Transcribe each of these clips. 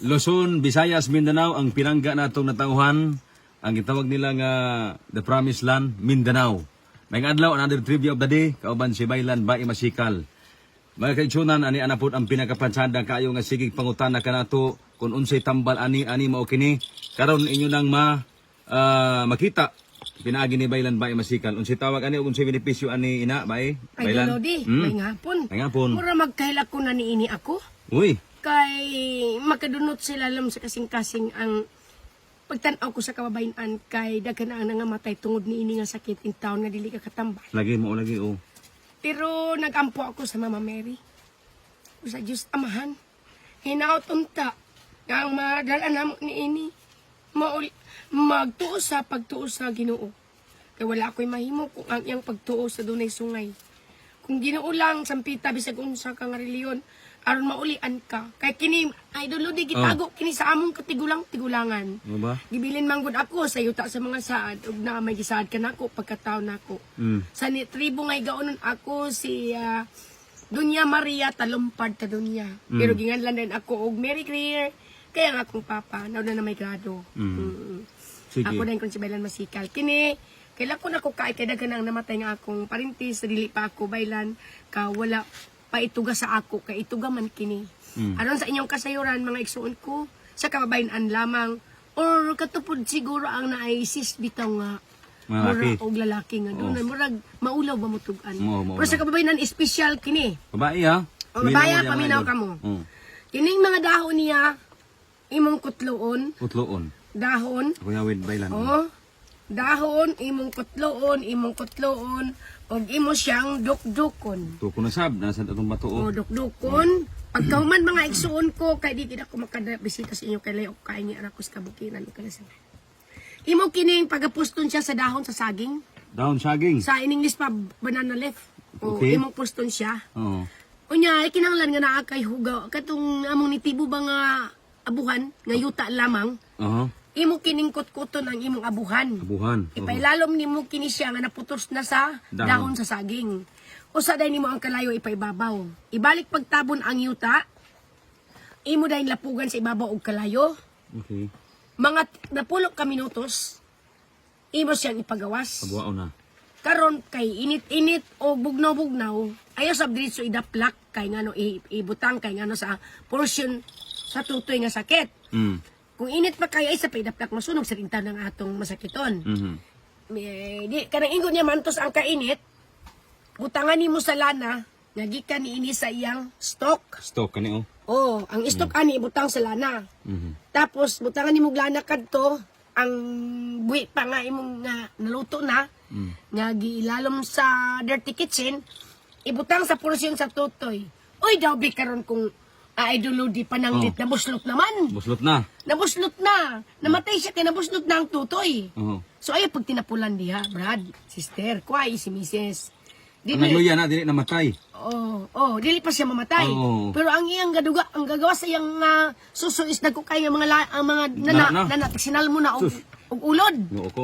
Luzon, Visayas, Mindanao ang pinangga natong natauhan ang gitawag nila nga the promised land Mindanao. May adlaw another trivia of the day kauban si Baylan Bai Masikal. Mga kaitsunan ani anapod ang pinakapansada kayo nga sigig pangutana kanato kung unsay tambal ani ani mao kini karon inyo nang ma ah, makita pinaagi ni Baylan Bai Masikal unsay tawag ani unsay benepisyo ani ina Bai Ay, Lodi, Hmm? may ngapon. May ngapon. Mura magkailak ko na niini ako. Uy, Kay makadunot sila lam sa kasing-kasing ang pagtanaw ko sa kababayan kay daghan ang nangamatay tungod ni ini nga sakit in taon nga dili ka katambal. lagi mo lagi oh. Pero nagampo ako sa Mama Mary. O sa Diyos Amahan. Hinaot unta. Nga ang madala na mo ni ini. Maul magtuo sa pagtuo sa ginoo. Kaya wala ako'y mahimo kung ang iyang pagtuo sa dunay sungay. Kung ginoo lang, sampita, bisag unsa ka nga reliyon, aron maulian ka. Kay kini, idol di gitago, kini sa among katigulang tigulangan. Ano ba? Gibilin manggod ako sa yuta sa mga saad ug na may gisaad ka nako pagkataon nako. Mm. Sa ni tribo ngay gaonon ako si ah, Dunya Maria Talumpad ta Dunya. Pero ginganlan din ako og Mary Claire kaya nga akong papa na na may grado. Mm. Mm. Sige. Ako din kung si Bailan Masikal. Kini kailan ko na ko kay kay daghan ang namatay nga akong parintis dili pa ako bailan ka wala pa ituga sa ako kay ituga man kini. Mm. Aron sa inyong kasayuran mga igsuon ko sa kababayan lamang or katupod siguro ang naaisis bitaw nga Mga mura laki. og lalaki nga doon murag maulaw ba mutugan. Oo, maulaw. Pero sa kababayan special kini. Babae ha? O babae, paminaw ka mo. Oo. Kining mga dahon niya imong kutloon, Utloon. dahon yung with bailan. Oh, dahon, imong kutloon, imong kutloon, og imo siyang dukdukon. Tuko na sab, nasa atong bato. O Oh. dukdukon. Pagkauman mga igsuon ko, kay di ako makadabisita sa inyo kay layo kay ni anak ko sa kabukiran o. Imo kining pagapuston siya sa dahon sa saging. Down saging. Sa in English pa banana leaf. O Okay. imong puston siya. Oo. Unya, ay kinahanglan nga naa kay hugaw. Katong among nitibo ba nga abuhan, nga yuta lamang. Oo. Imo kining kutkuton ang imong abuhan. Abuhan. Oo. Ipailalom nimo kini siya nga naputos na sa Dahon. dahon, sa saging. Usa day nimo ang kalayo ipaibabaw. Ibalik pagtabon ang yuta. Imo day lapugan sa ibabaw og kalayo. Okay. Mga t- napulo ka minutos. Imo siyang ipagawas. Abuao na. Karon kay init-init o bugnaw-bugnaw, ayaw sab diretso idaplak kay ngano ibutang kay ngano sa portion sa tutoy nga sakit. Mm. Kung init pa kaya isa pa idaplak masunog sa rintaw ng atong masakiton. Mhm. Eh, di kanang ingon niya mantos ang kainit. Butangan nimo sa lana nga gikan niini sa iyang stock. Stock kani oh. Oh, ang stock ani ibutang sa lana. Mhm. Tapos butangan nimo lana kadto ang buhi pa nga imong nga naluto na Mm. nga giilalom sa dirty kitchen ibutang sa porsyon sa tutoy. Oy daw bi karon kung idolo di pananglit Oh. nabuslot naman. Buslot na. Nabuslot na. Namatay siya kay nabuslot na ang tutoy. Oo. So ayaw pag tinapulan diha, Brad, sister, kuay si Mrs. Di Ang nagluya na dili namatay. Oh, oh, dili pa siya mamatay. Oo. Pero ang iyang gaduga, ang gagawa sa iyang uh, suso is nagkukay ang mga la, ang mga nana, Na- na. nana, sinal mo na og, Sus. og ulod. Oo ko.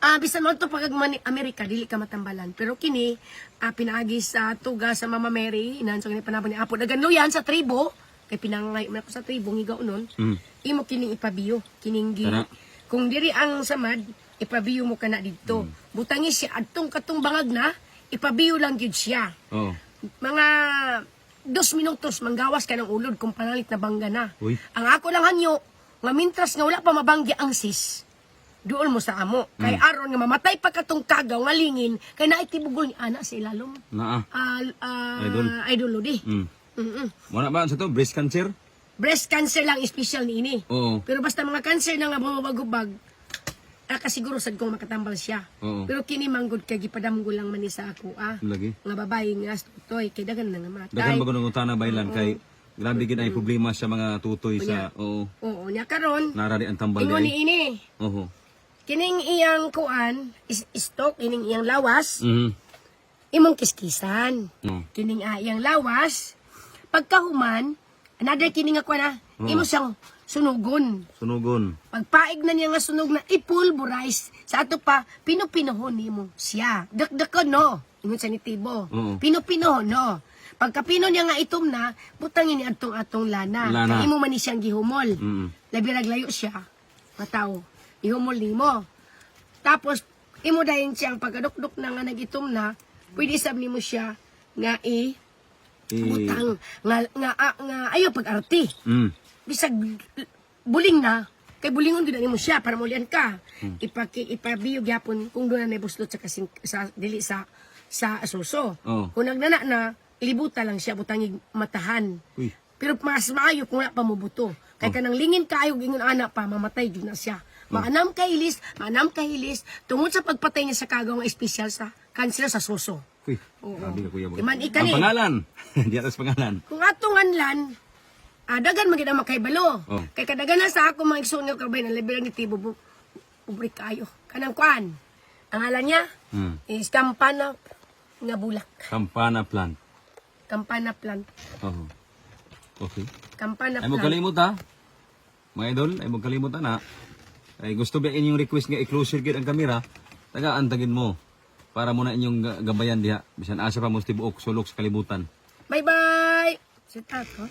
Ah, bisan mo to pag agmani Amerika dili ka matambalan. Pero kini ah, pinaagi sa tuga sa Mama Mary, inansong ni panabon ni Apo daganluyan sa tribo. Kay pinangay man ako sa tribo ngigaw nun. Mm. Imo kining ipabiyo, kining gi. Tara. Kung diri ang samad, ipabiyo mo kana didto. Butangi siya adtong katong bangag na, ipabiyo lang gyud siya. Oo. Mga dos minutos manggawas ka ng ulod kung panalit na bangga na. Uy. Ang ako lang hanyo, nga mintras nga wala pa mabanggi ang sis, doon mo sa amo. Kay aron nga mamatay pa katong kagaw nga lingin, kay naitibugol ni ana sa ilalom. Naa. Ah, ah, Idol. idol Lodi. Mm. Mm-mm. Wala ba sa to breast cancer? Breast cancer lang special ni ini. Oo. Pero basta mga cancer na nga bumabagubag, nakasiguro sad kong makatambal siya. Oo. Pero kini manggod kay gipadamgo lang man ni sa ako ah. Lagi. Nga babae nga tutoy kay dagan na nga matay. Dagan ba kuno utana bailan kay grabe gid ay problema sa mga tutoy sa oo. Oo, nya karon. Narari ang tambal Ingon ni ini. Oo. Kining iyang kuan, is stock ining iyang lawas, Mhm. imong kiskisan. Oo. Kining ah, iyang lawas, pagkahuman, another kining nga kuan ah, imo siyang sunugon. Sunugon. Pagpaig na niya nga sunog na ipulverize, sa ato pa, pinupinuhon nimo siya. Dakdakon no, ingon sa nitibo. Oo. Pinupinuhon no. Pagkapino niya nga itom na, butangin ni atong atong lana. Lana. Kaya imo man ni siyang gihumol. Mm. Labi naglayo siya. Mataw. Ihumol nimo. Tapos, imo dahin siyang pagkadukduk na nga nagitom na, pwede sab nimo siya nga i Eh, butang nga nga ah, nga ayo pag-arti. mm. Bisag buling na kay bulingon gid nimo siya para mulian ka. Ipaki ipabiyog yapon kung doon na may buslot sa kasing sa dili sa sa asuso. Oh. Kung nagnana na libuta lang siya butangig matahan. Uy. Pero mas maayo kung wala pa mubuto. Kay kanang lingin kayo gingon ana pa mamatay gyud na siya. Maanam kay hilis, maanam kay hilis tungod sa pagpatay niya sa kagaw nga espesyal sa kansila sa suso. Uy. Oo. Sabi ka kuya mo. Iman ika Ang ni. pangalan. Di atas pangalan. Kung atong anlan, ah, dagan magid ang makaibalo. Oh. Kay kadagan na sa ako mga igsoon nga kabay na level ni tibo bu ubrik kayo. Kanang kwan. Ang alan niya Hmm. is kampana nga bulak. Kampana plant. Kampana plant. Oh. Okay. Kampana Ay mo plant. kalimot ha. Mga idol, ay mo kalimot na. Ay gusto ba inyong request nga i-close gid ang kamera? Taga antagin mo para mo na inyong ga- gabayan diha bisan asa pa mo tibuok sulok sa kalibutan. Bye bye. Sit out ko.